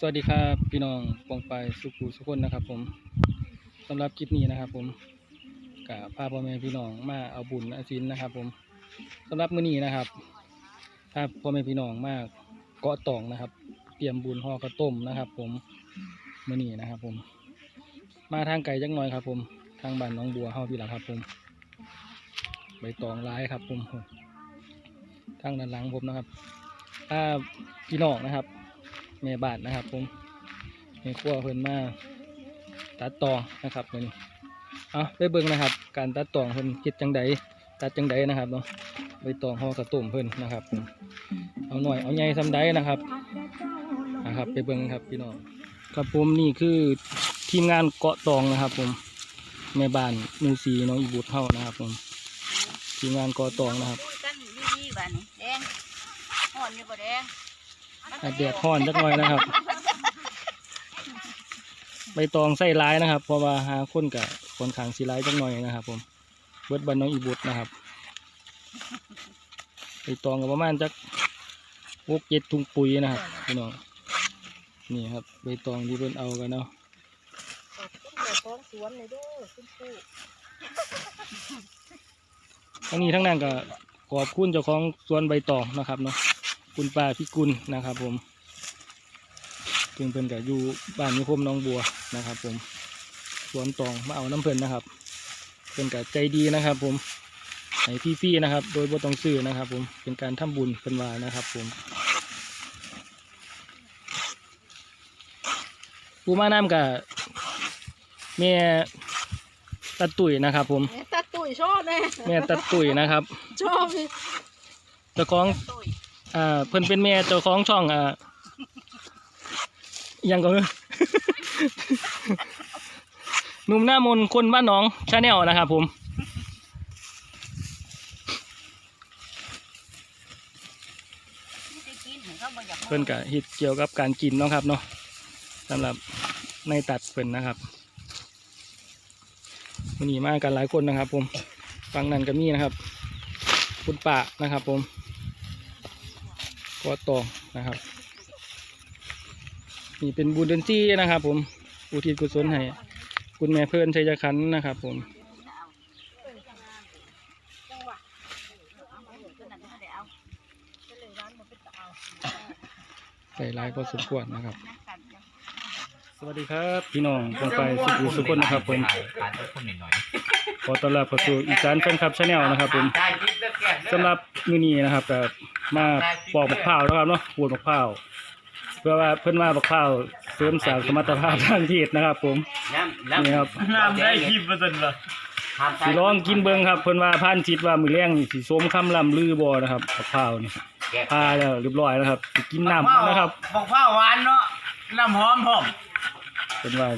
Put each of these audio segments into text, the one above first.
สวัสดีครับพี่น้องปองไปสุขุสุคนนะครับ ผมสำหรับคลิปนี้นะครับ ผมกับพาพ่อแม่พี่น้องมาเอาบุญอาศินนะครับ ผมสำหรับมื้อนี้นะครับพาพ่อแม่พี่น้องมาเกาะตองนะครับ เตรียมบุญห่อข้าวต้มนะครับ ผมมื้อนี้นะครับ ผม มาทางไกลจังหน่อยครับ ผมทางบ้านน้องบัวเฮาพี่หละครับ ผมใบตองร้ายครับ ผมทางด้านหลังผมนะครับถ้าพี่น้องนะครับ แม่บ้านนะครับผมแม่ครัวเพิ่นมาตัดตองนะครับมื้อนี้เอาไปเบิ่งนะครับ การตัดตองเพิ่นเฮ็ดจังใดตัดจังใดนะครับเนาะใบตองห่อกระต้มเพิ่นนะครับผมเอาหน่อยเอาใหญ่ซำใดนะครับนะครับ ไปเบิ่งครับพี่น้องครับผมนี่คือทีมงานเกาะตองนะครับ ผมแม่บ้านมูสีน้องอีบุตรเฮานะครับ ผมทีมงานเกาะตองนะครับแดงห่อนอยู่บ่แดง อาจแดดร้อนจักหน่อยนะครับ ใบตองใส่ร้ายนะครับ เพราะว่าหาคนกับคนขางสีร้ายจักหน่อยนะครับ ผม เบิดบันน้องอีบุตรนะครับ ใบตองกับประมาณจักหกเจ็ดถุงปุ๋ยนะครับพี่น้อง นี่ครับใบตองที่เพิ่นเอากันเนาะขอบคุณเจ้าของสวนเลยด้อคุณครูทั้งนี้ทั้งนั้นก็ขอบคุณเจ้าของสวนใบตองนะครับเนาะ คุณป้าพิกุลนะครับ ผมซึ่งเพิ่นก็อยู่บ้านนิคมหน้องบัวนะครับ ผมสวนตองมาเอาน้ำเพิ่นนะครับเพิ่นก็ใจดีนะครับ ผมให้ฟรีๆนะครับ โดยบ่ต้องซื้อนะครับ ผมเป็นการทำบุญเป็นว่านะครับ ผมปูมาน้ำกับแม่ตาตุ๋ยนะครับ ผม แม่ตาตุ๋ยชอบแน่แม่ตาตุ๋ยนะครับ ชอบสิเจ้าของตุ๋ย อ่าเพิ่นเป็นแม่เจ้าของช่องอ่ายังก็ หนุ่มหน้ามนคนบ้านหนองชาแนลนะครับผมเห็นเขาบ่อยากเพิ่นก็เฮ็ดเกี่ยวกับการกินเนาะครับเนาะสำหรับในตัดเพิ่นนะครับวันนีมากันหลายคนนะครับ ผม ฟังนั้นก็มีนะครับ คุณป้านะครับ ผม พอตองนะครับนี่เป็นบุญเดนซี่นะครับ ผมอุทิศกุศลให้คุณแม่เพื่อนชัยคันธ์นะครับ ผมใส่ร้ายพอสมควรนะครับ สวัสดีครับ พี่น้องลงไปสุขุมสุขคนนะครับผมการลดคนหน่อยขอต้อนรับเข้าสู่อีสานแฟนคลับชาแนลนะครับผมได้คิดเลือกแก้สำหรับมื้อนี้นะครับก็มาปอกมะพร้าวนะครับเนาะปวดมะพร้าวเพื่อว่าเพิ่นว่ามะพร้าวเสริมสร้างสมรรถภาพทางเพศนะครับ ผมน้ำน้ำนี่ครับน้ำได้คิดมาตันละสิลองกินเบิ่งครับเพิ่นว่าผ่านจิตว่ามื้อแรงนี่สิสมคำล่ำลือบ่นะครับมะพร้าวนี่พาแล้วเรียบร้อยแล้วครับสิกินน้ำนะครับบอกผ้าหวานเนาะน้ำหอมหอม เพิ่นว่า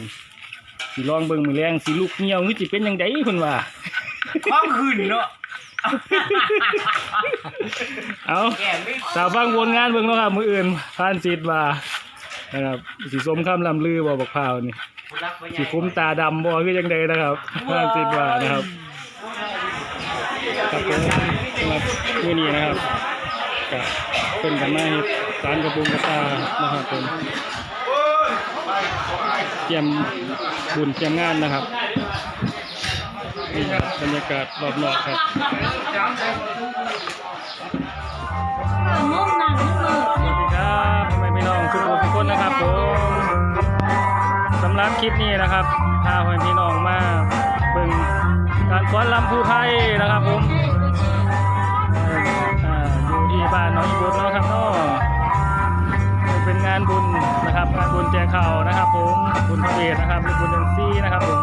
สิลองเบิ่งมื้อแรงสิลูกเหี่ยวหรือสิเป็นจังไดเพิ่นว่าความคืนเนาะเอาแก้ไม่สาวฟังวนงานเบิ่งเนาะครับมื้ออื่นผ่านจิตว่านะครับสิสมคำล่ำลือบ่บักพร้าวนี่รักไปสิคุ้มตาดำบ่คือจังไดนะครับผ่านจิตว่านะครับครับผมสำหรับมื้อนี้นะครับก็เพิ่นกันมาเฮ็ดสารกระปุงกระตานะครับผม เตรียมบุญเตรียมงานนะครับนี่บรรยากาศรอบนอกครับสวัสดีครับพ่อแม่พี่น้องทุกคนทุกคนนะครับผมสำหรับคลิปนี้นะครับพาพ่อแม่พี่น้องมาเบิ่งการฟ้อนลำภูไทยนะครับผมอยู่ที่บ้านน้องอีบุตรเนาะครับเนาะ งานบุญนะครับ งานบุญแจกข่าวนะครับผมบุญพระเวทนะครับหรือบุญเดนซี่นะครับผม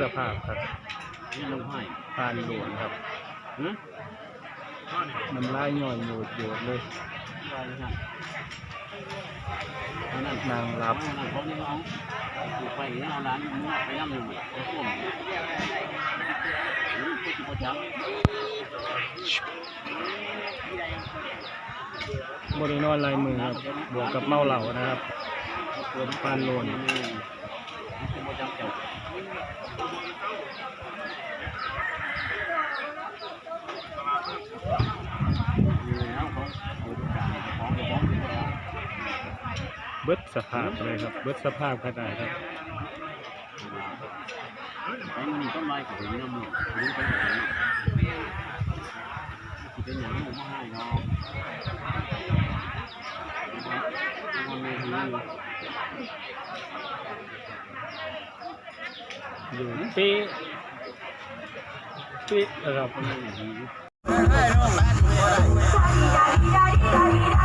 สภาพครับนี่ลงให้ผ่านหลวงครับฮะน้ำลายย่อยโยดโยดเลยได้เลยครับนั่นนางรับนั่นเขาเนี่ยเอาไปเนี่ยเอาร้านมึงไปนั่งอยู่ไอ้พวกนี้อืมพวกที่ประจำบริโนอนลายมือครับบวกกับเมาเหล่านะครับปานโลน เบิดสภาพเลยครับ เบิดสภาพขนาดครับไอ้มันนี่ต้นไม้ของนี่นะมึงรู้ไปไหนเป็นอย่างนี้ผมให้เนาะมันไม่ดี อยู่เป๊ะเป๊ะครับ